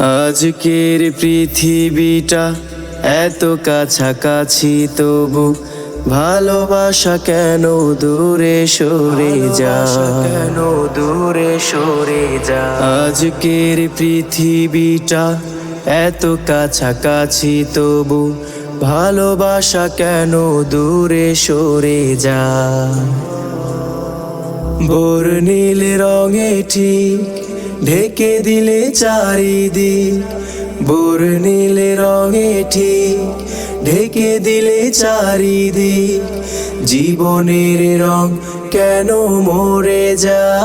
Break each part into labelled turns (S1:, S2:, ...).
S1: আজকের পৃথিবীটা এত কাছাকাছি তবু ভালোবাসা কেন দূরে সরে যা? কেন দূরে সরে যা? আজকের পৃথিবীটা এত কাছাকাছি তবু ভালোবাসা কেন দূরে সরে যা? বোর নীল রঙে ঠিক ঢেকে দিলে চারিদিক, বোর নীল রঙে ঠিক। ঢেকে দিলে চারিদিক, জীবনের রং কেন মরে যায়?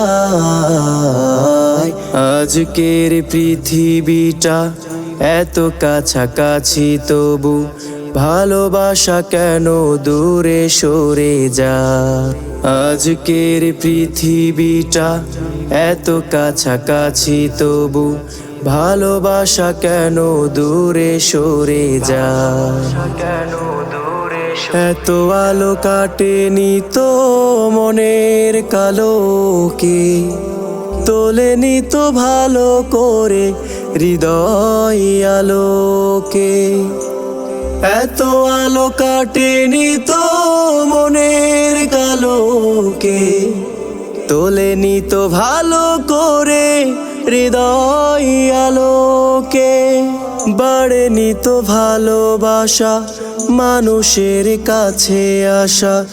S1: আজকের পৃথিবীটা এত কাছাকাছি, তবু ভালোবাসা কেন দূরে সরে যা? আজকের পৃথিবীটা এত কাছাকাছি, তবু ভালোবাসা কেন দূরে সরে যা? কেন দূরে এত আলো কাটেনি তো মনের কালোকে, তোলেনি তো ভালো করে হৃদয় আলোকে। এত আলো কাটেনি তো মনের কালোকে। তোলেনি তো ভালো করে হৃদয় আলোকে। বাড়েনি তো ভালোবাসা মানুষের কাছে আসা।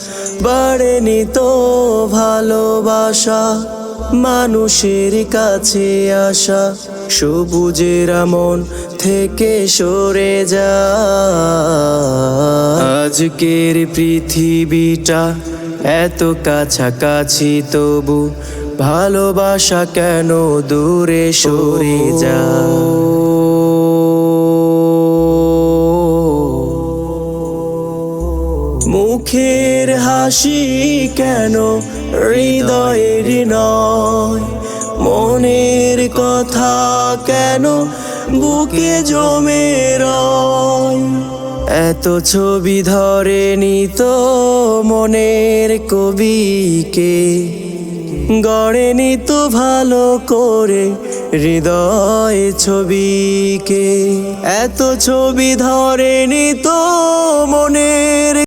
S1: বাড়েনি তো ভালোবাসা মানুষের কাছে আসা সবুজের মন থেকে সরে যা। আজকের পৃথিবীটা এত কাছাকাছি, তবু ভালোবাসা কেন দূরে সরে যা? মুখের হাসি কেন হৃদয়ের নয়? মনের কথা কেন বুকে জমে রয়? এত ছবি ধরে নিত মনের কবিকে। গড়ে নিত ভালো করে হৃদয় ছবিকে। এত ছবি ধরে নিত মনের